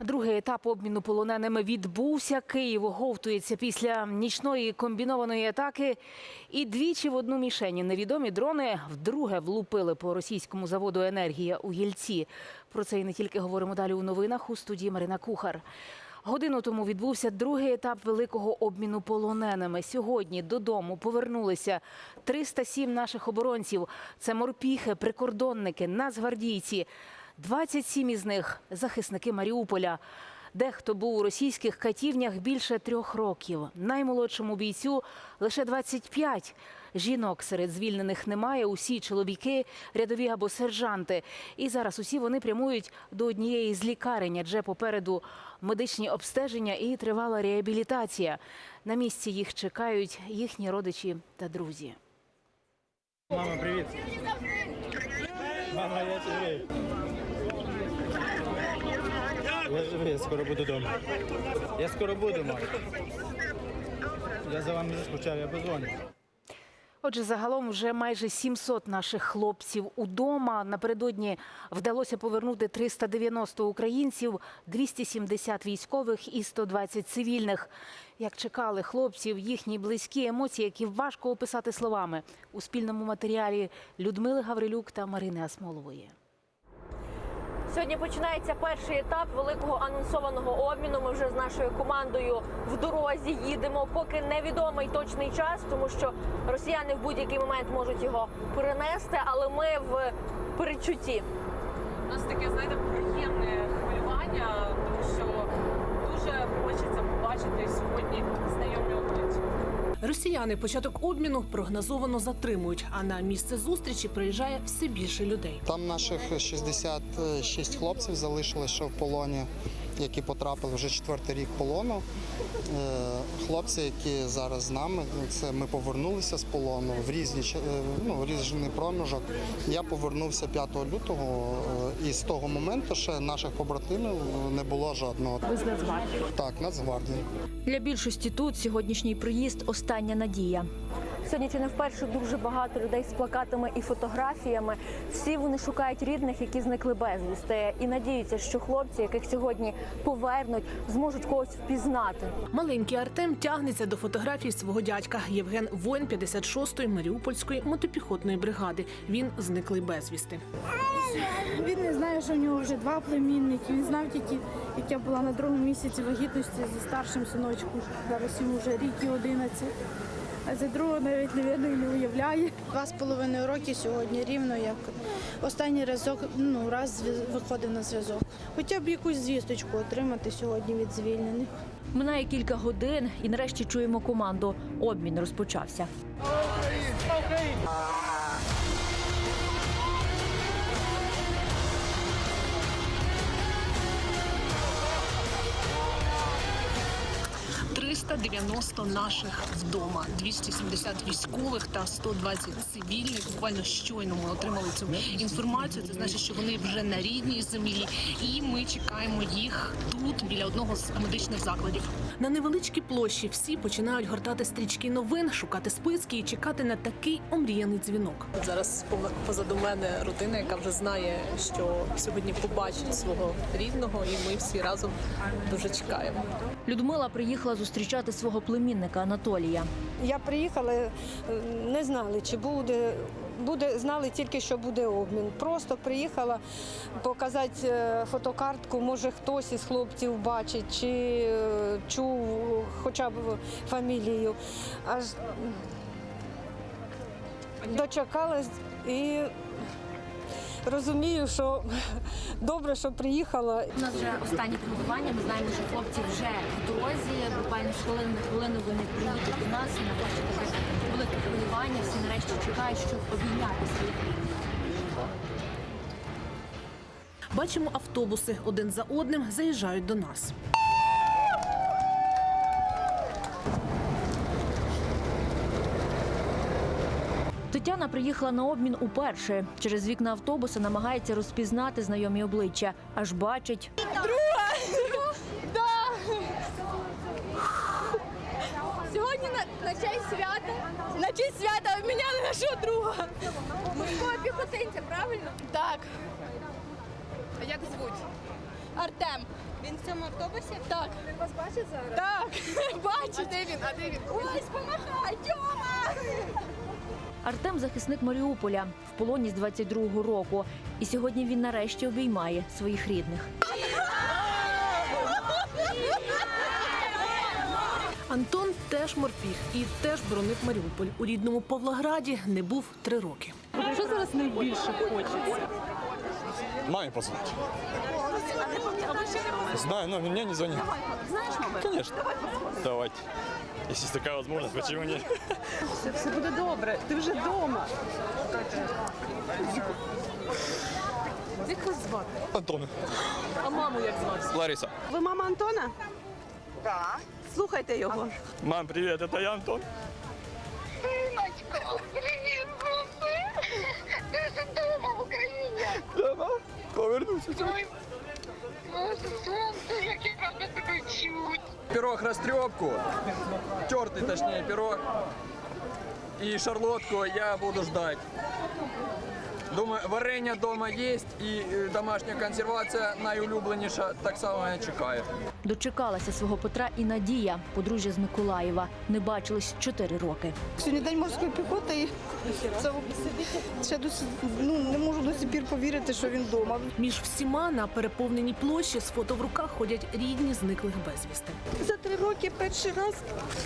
Другий етап обміну полоненими відбувся. Київ оговтується після нічної комбінованої атаки. І двічі в одну мішені невідомі дрони вдруге влупили по російському заводу «Енергія» у Єльці. Про це і не тільки говоримо далі у новинах у студії Марина Кухар. Годину тому відбувся другий етап великого обміну полоненими. Сьогодні додому повернулися 307 наших оборонців. Це морпіхи, прикордонники, нацгвардійці. 27 із них захисники Маріуполя. Дехто був у російських катівнях більше трьох років. Наймолодшому бійцю лише 25. Жінок серед звільнених немає. Усі чоловіки, рядові або сержанти. І зараз усі вони прямують до однієї з лікарень, адже попереду медичні обстеження і тривала реабілітація. На місці їх чекають їхні родичі та друзі. Мама, привіт. Мама, я живий. Я я скоро буду вдома. Я скоро буду, мама. Я за вами заскучав, я позвоню. Отже, загалом вже майже 700 наших хлопців удома. Напередодні вдалося повернути 390 українців, 270 військових і 120 цивільних. Як чекали хлопців, їхні близькі емоції, які важко описати словами у спільному матеріалі Людмили Гаврилюк та Марини Асмолової. Сьогодні починається перший етап великого анонсованого обміну. Ми вже з нашою командою в дорозі їдемо, поки невідомий точний час, тому що росіяни в будь-який момент можуть його перенести, але ми в передчутті. У нас таке, знаєте, приємне хвилювання, тому що дуже хочеться побачити сьогодні знайомі обличчя. Росіяни початок обміну прогнозовано затримують, а на місце зустрічі приїжджає все більше людей. Там наших 66 хлопців залишили ще в полоні, які потрапили вже четвертий рік полону. Е, Хлопці, які зараз з нами, це ми повернулися з полону в різні е, ну, в різний проміжок. Я повернувся 5 лютого, е, і з того моменту ще наших побратимів не було жодного. Ви з Нацгвардії. Так, Нацгвардії. Для більшості тут сьогоднішній приїзд остання надія. Сьогодні чи не вперше дуже багато людей з плакатами і фотографіями. Всі вони шукають рідних, які зникли безвісти, і надіються, що хлопці, яких сьогодні повернуть, зможуть когось впізнати. Маленький Артем тягнеться до фотографій свого дядька Євген воїн 56-ї Маріупольської мотопіхотної бригади. Він зниклий безвісти. Він не знає, що в нього вже два племінники. Він знав тільки, як я була на другому місяці вагітності зі старшим синочком. Зараз йому вже рік і 11. А за другого навіть навірно, і не уявляє. Два з половиною роки сьогодні рівно як останній разок, ну раз виходив на зв'язок. Хоча б якусь звісточку отримати сьогодні від звільнених. Минає кілька годин, і нарешті чуємо команду. Обмін розпочався. – 390 наших вдома, 270 військових та 120 цивільних. Буквально щойно ми отримали цю інформацію. Це значить, що вони вже на рідній землі, і ми чекаємо їх тут біля одного з медичних закладів. На невеличкій площі всі починають гортати стрічки новин, шукати списки і чекати на такий омріяний дзвінок. Зараз позаду мене родина, яка вже знає, що сьогодні побачить свого рідного, і ми всі разом дуже чекаємо. Людмила приїхала зустрічати свого племінника Анатолія. Я приїхала, е, не знали, чи буде. Буде знали тільки, що буде обмін. Просто приїхала показати е, фотокартку. Може хтось із хлопців бачить, чи е, чув хоча б фамілію. Аж дочекалась і розумію, що добре, що приїхала. У нас вже останні тренування. Ми знаємо, що хлопці вже в дорозі. Буквально з хвилини хвилину вони приїдуть до нас. І на таке велике хвилювання. Всі нарешті чекають, щоб обійняти своїх. Бачимо автобуси один за одним заїжджають до нас. Тетяна приїхала на обмін уперше. Через вікна автобуса намагається розпізнати знайомі обличчя, аж бачить. Сьогодні на, на честь свята, на честь свята обміняли нашого друга. Морського піхотинця, правильно? Так. А як звуть? Артем. Він в цьому автобусі? Так. Він вас бачить зараз? Так. Бачить. Де він? А де він? Ось, помахай, Тьома! Артем захисник Маріуполя в полоні з 22-го року. І сьогодні він нарешті обіймає своїх рідних. Антон теж морпіг і теж боронив Маріуполь. У рідному Павлограді не був три роки. Що зараз найбільше хочеться? Маме позвонить. Знаю, но меня не звонит. Знаєш, мабуть? Конечно. Давайте. Если есть такая возможность, почему нет? Все, все буде добре. Ти вже вдома. Як вас звати? Антон. А маму як звати? Лариса. Ви мама Антона? Так. Слухайте його. Мам, привет, это я Антон. Синочко, привіт, Ти ж вдома в Україні. Да, повернуся. Ой, Боже, сонце, як я рада тебе чуть. Пирог растрепку, тертый точнее пирог и шарлотку я буду ждать. Думаю, варення дома є і е, домашня консервація найулюбленіша, так само я чекаю. Дочекалася свого Петра і Надія, подружжя з Миколаєва. Не бачились чотири роки. Сьогодні день морської піхоти і це ще досі ну не можу до сих пір повірити, що він вдома. Між всіма на переповненій площі з фото в руках ходять рідні зниклих безвісти. За три роки перший раз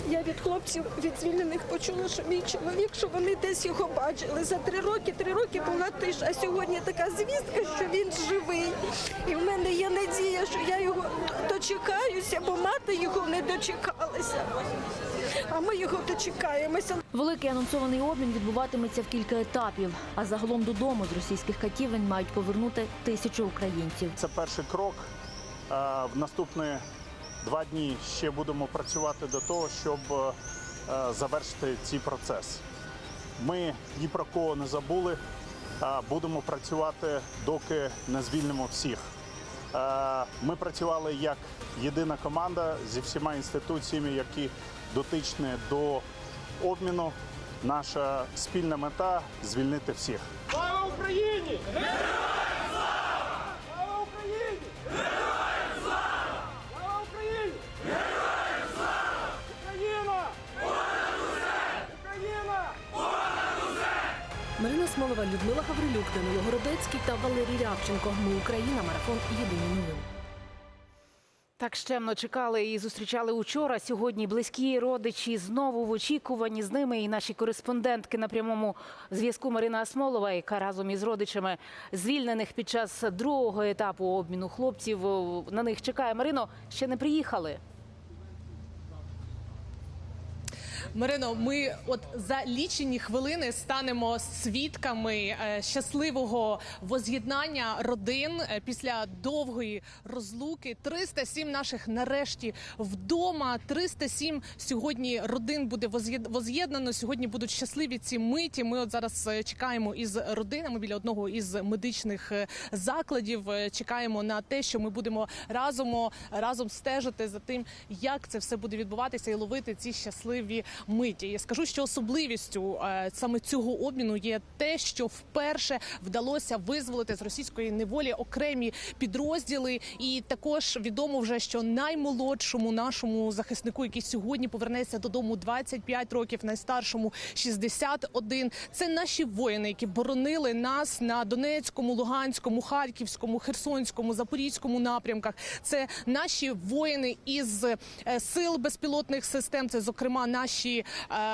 я від хлопців від звільнених почула, що мій чоловік, що вони десь його бачили. За три роки, три роки була тиша. А сьогодні така звістка, що він живий. І в мене є надія, що я його дочекаюся, бо мати його не дочекалася. А ми його дочекаємося. Великий анонсований обмін відбуватиметься в кілька етапів. А загалом додому з російських катівень мають повернути тисячу українців. Це перший крок. Е, В наступні два дні ще будемо працювати до того, щоб е, завершити цей процес. Ми ні про кого не забули. Будемо працювати, доки не звільнимо всіх. Ми працювали як єдина команда зі всіма інституціями, які дотичні до обміну. Наша спільна мета звільнити всіх. Слава Україні! Марина Смолова, Людмила Гаврилюк, Данило Городецький та Валерій Рябченко. Ми Україна. Марафон. Єдині новини. Так щемно чекали і зустрічали учора. Сьогодні близькі родичі знову в очікуванні з ними. І наші кореспондентки на прямому зв'язку Марина Асмолова, яка разом із родичами звільнених під час другого етапу обміну хлопців на них чекає. Марино ще не приїхали. Марино, ми от за лічені хвилини станемо свідками е, щасливого воз'єднання родин е, після довгої розлуки. 307 наших нарешті вдома. 307 сьогодні родин буде воз'єд- воз'єднано. Сьогодні будуть щасливі ці миті. Ми от зараз е, чекаємо із родинами біля одного із медичних закладів. Чекаємо на те, що ми будемо разом разом стежити за тим, як це все буде відбуватися, і ловити ці щасливі миті. Я скажу, що особливістю е, саме цього обміну є те, що вперше вдалося визволити з російської неволі окремі підрозділи, і також відомо вже, що наймолодшому нашому захиснику, який сьогодні повернеться додому 25 років, найстаршому 61. Це наші воїни, які боронили нас на Донецькому, Луганському, Харківському, Херсонському, Запорізькому напрямках. Це наші воїни із е, сил безпілотних систем. Це зокрема наші е,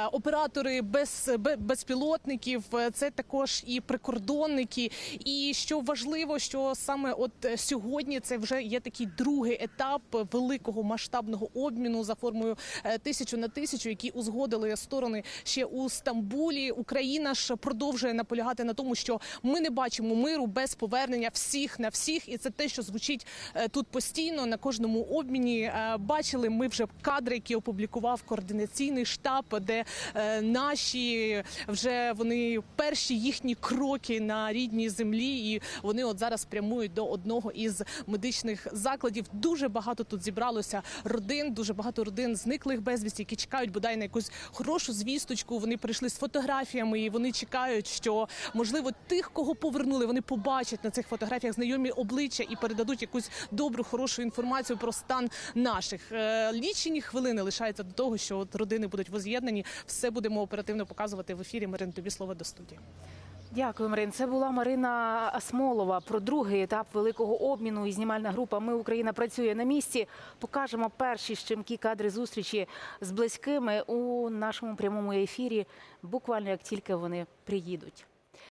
оператори без безпілотників. Е, Це також і прикордонники. І що важливо, що саме от е, сьогодні це вже є такий другий етап великого масштабного обміну за формою тисячу на тисячу, які узгодили сторони ще у Стамбулі. Україна ж продовжує наполягати на тому, що ми не бачимо миру без повернення всіх на всіх, і це те, що звучить тут постійно на кожному обміні. Бачили ми вже кадри, які опублікував координаційний штаб, де е, наші вже вони перші їхні кроки на рідній землі, і вони от зараз прямують до одного із медичних закладів. Дуже багато тут зібралося родин, дуже багато родин зниклих безвісті, які чекають бодай на якусь хорошу звісточку. Вони прийшли з фотографіями, і вони чекають, що можливо тих, кого повернули, вони побачать на цих фотографіях знайомі обличчя і передадуть якусь добру, хорошу інформацію про стан наших. Е, Лічені хвилини лишаються до того, що от родини будуть воз'єднані. Все будемо оперативно показувати в ефірі. Марин, тобі слово до студії. Дякую, Марин. Це була Марина Асмолова про другий етап великого обміну. І знімальна група Ми Україна працює на місці. Покажемо перші щемкі кадри зустрічі з близькими у нашому прямому ефірі. Буквально як тільки вони приїдуть.